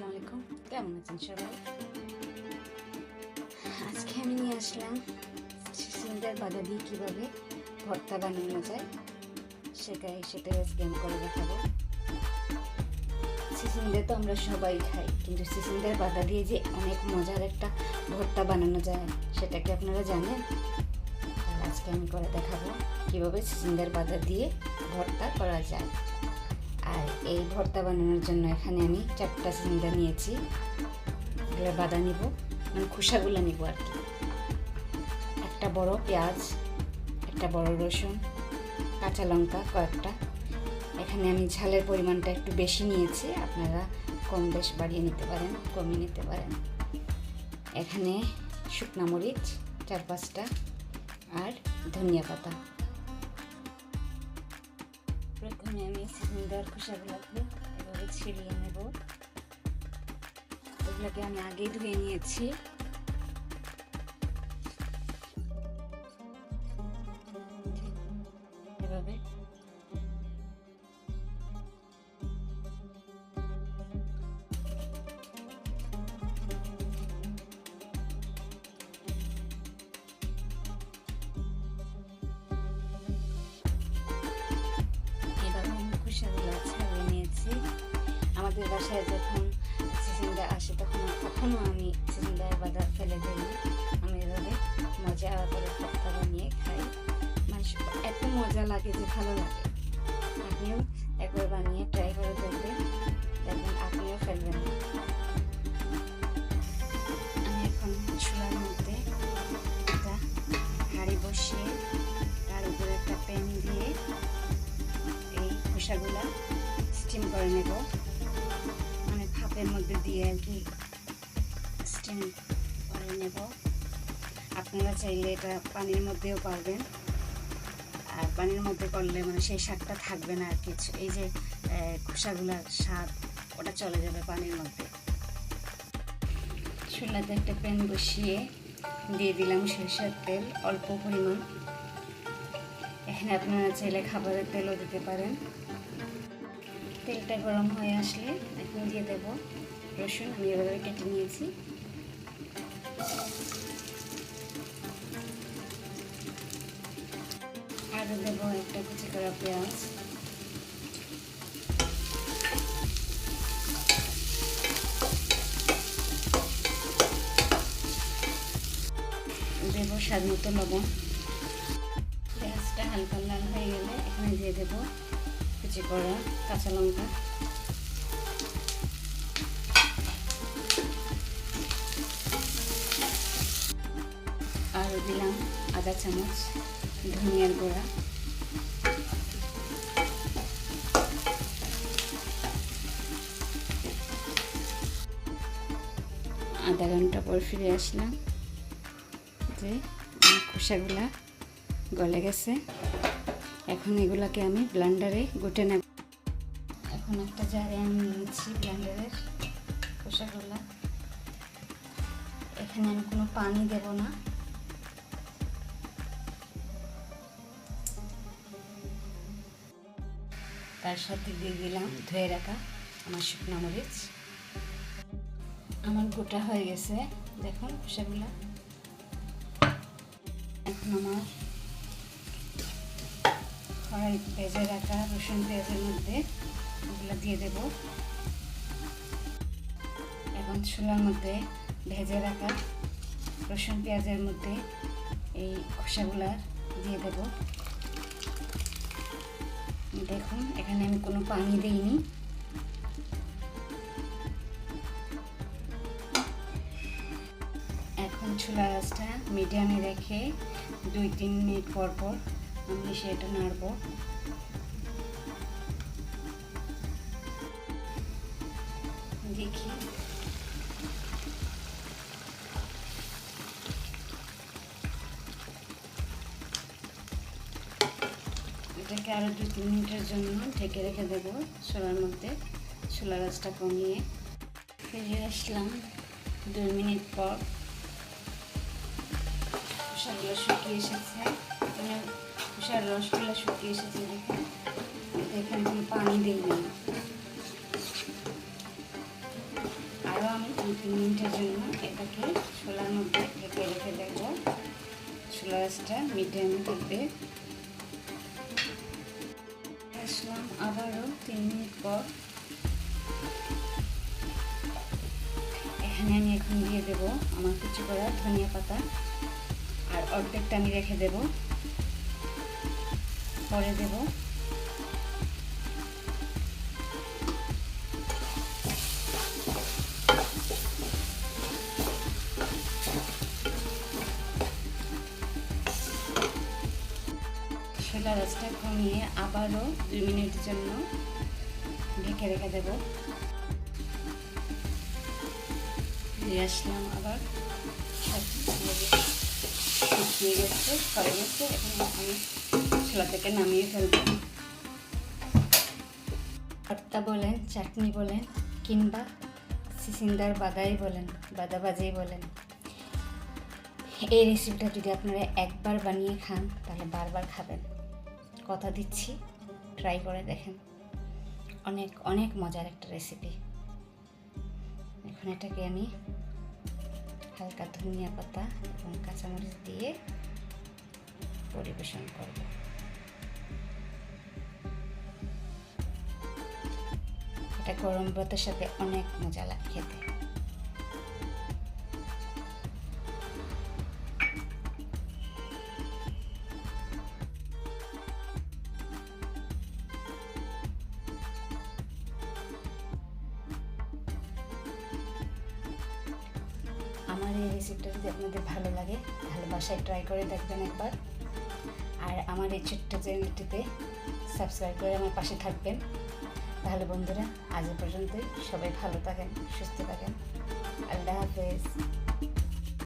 আসসালামু আলাইকুম কেমন আছেন সবাই? আজকে আমি নিয়ে আসলাম সিলিন্ডার বাধা দিয়ে কীভাবে ভর্তা বানানো যায়, সেটাই সেটাই আজকে আমি করে দেখাবো। সিসিন্ডার তো আমরা সবাই খাই, কিন্তু সিসিন্ডার বাধা দিয়ে যে অনেক মজার একটা ভর্তা বানানো যায়, সেটা কি আপনারা জানেন? আজকে আমি করে দেখাবো কীভাবে সিসিন্ডার বাধা দিয়ে ভর্তা করা যায়। আর এই ভর্তা বানানোর জন্য এখানে আমি চারটা সিলিন্ডার নিয়েছি। এগুলো বাদা নিব মানে খোসাগুলো নিব আর কি। একটা বড় পেঁয়াজ, একটা বড় রসুন, কাঁচা লঙ্কা কয়েকটা। এখানে আমি ঝালের পরিমাণটা একটু বেশি নিয়েছি, আপনারা কম বেশ বাড়িয়ে নিতে পারেন, কমিয়ে নিতে পারেন। এখানে শুকনা মরিচ, চার পাঁচটা, আর ধনিয়া পাতা। প্রথমে আমি সিলিন্ডার খোসাগুলোকে এভাবে ছিঁড়িয়ে নেব। এগুলোকে আমি আগেই ধুয়ে নিয়েছি। আমাদের বাসায় যখন সিসিন্দা আসে, তখন কখনো আমি সিসিন্দার বাদা ফেলে দিই আমি এভাবে মজা করে ভর্তা বানিয়ে খাই। মানে এত মজা লাগে যে ভালো লাগে। আপনিও একবার বানিয়ে ট্রাই করে দেখবেন। দেখবেন আপনিও ফেলবেন। না আমি এখন চুলার মধ্যে একটা তার উপরে একটা দিয়ে এই স্টিম করে নেব। ভাপের মধ্যে দিয়ে আর কি স্টিম করে নেব। আপনারা চাইলে এটা পানির মধ্যেও পারবেন আর পানির মধ্যে করলে মানে সেই স্বাদটা থাকবে না আর কিছু এই যে খোসাগুলার স্বাদ, ওটা চলে যাবে পানির মধ্যে। চুলাতে একটা প্যান বসিয়ে দিয়ে দিলাম সরিষার তেল, অল্প পরিমাণ। এখানে আপনারা চাইলে খাবারের তেলও দিতে পারেন। তেলটা গরম হয়ে আসলে এখন দিয়ে দেব রসুন, আমি এভাবে কেটে নিয়েছি। আরও দেবো একটা কুচি করা পেঁয়াজ। দেবো স্বাদ মতো লবণ। পেঁয়াজটা হালকা লাল হয়ে গেলে এখানে দিয়ে দেবো কুচি করা কাঁচা লঙ্কা। আর দিলাম আধা চামচ, ধনিয়ার গুঁড়া। আধা ঘণ্টা পর ফিরে আসলাম। যে খোসাগুলা গলে গেছে। এখন এগুলাকে আমি ব্লান্ডারে গুটে নেব। এখন একটা জারে আমি নিয়েছি ব্লান্ডারের খোসাগুলা। এখানে আমি কোনো পানি দেব না। তার সাথে দিয়ে দিলাম, ধুয়ে রাখা আমার শুকনো মরিচ। আমার গোটা হয়ে গেছে, দেখুন খোসাগুলা। এখন আমার কড়াই ভেজে রাখা রসুন পেঁয়াজের মধ্যে, ওগুলো দিয়ে দেব। এখন ছোলার মধ্যে ভেজে রাখা রসুন পেঁয়াজের মধ্যে এই খোসাগুলা দিয়ে দেব। দেখুন, এখানে আমি কোনো পানি দিইনি। এখন চুলা আঁচটা মিডিয়ামে রেখে দুই তিন মিনিট পর পর আমি সেটা নাড়ব। দেখি। এটাকে আরও দু তিন মিনিটের জন্য ঢেকে রেখে দেবো চুলার মধ্যে, চুলা গাছটা কমিয়ে। ফিরে আসলাম দুই মিনিট পর। খোসাগুলো শুকিয়ে এসেছে। খোসার রসগুলো শুকিয়ে এসেছে দেখে। এখানে কোনো পানি দিইনি আমি দুই তিন মিনিটের জন্য এটাকে ছোলার মধ্যে ঢেকে রেখে দেবো। ছোলা গাছটা মিডিয়ামে থাকবে আসলাম আবারও তিন মিনিট পর। এখানে আমি এখন দিয়ে দেবো আমার কুচি করা ধনিয়া পাতা। আর অর্ধেকটা আমি রেখে দেব। পরে দেব। ছোলা রসটা কমিয়ে আবারও দুই মিনিটের জন্য ঢেকে রেখে দেব। দিয়ে আসলাম আবার। শুকিয়ে গেছে হয়ে গেছে, এখন আমি থেকে নামিয়ে ফেলব। ভর্তা বলেন, চাটনি বলেন, কিংবা সিসিন্দার বাদাই বলেন বাদা বাজাই বলেন। এই রেসিপিটা যদি আপনারা একবার বানিয়ে খান, তাহলে বারবার খাবেন। কথা দিচ্ছি ট্রাই করে দেখেন। অনেক অনেক মজার একটা রেসিপি এখন এটাকে আমি হালকা ধনিয়া পাতা এবং কাঁচামরিচ দিয়ে পরিবেশন করব। এটা গরম ভাতের সাথে অনেক মজা লাগে খেতে। আমার এই রেসিপিটা যদি আপনাদের ভালো লাগে, তাহলে বাসায় ট্রাই করে দেখবেন একবার। আর আমার এই ছোট্ট চ্যানেলটিতে সাবস্ক্রাইব করে আমার পাশে থাকবেন। তাহলে বন্ধুরা আজ পর্যন্তই। সবাই ভালো থাকেন সুস্থ থাকেন। আল্লাহ হাফেজ।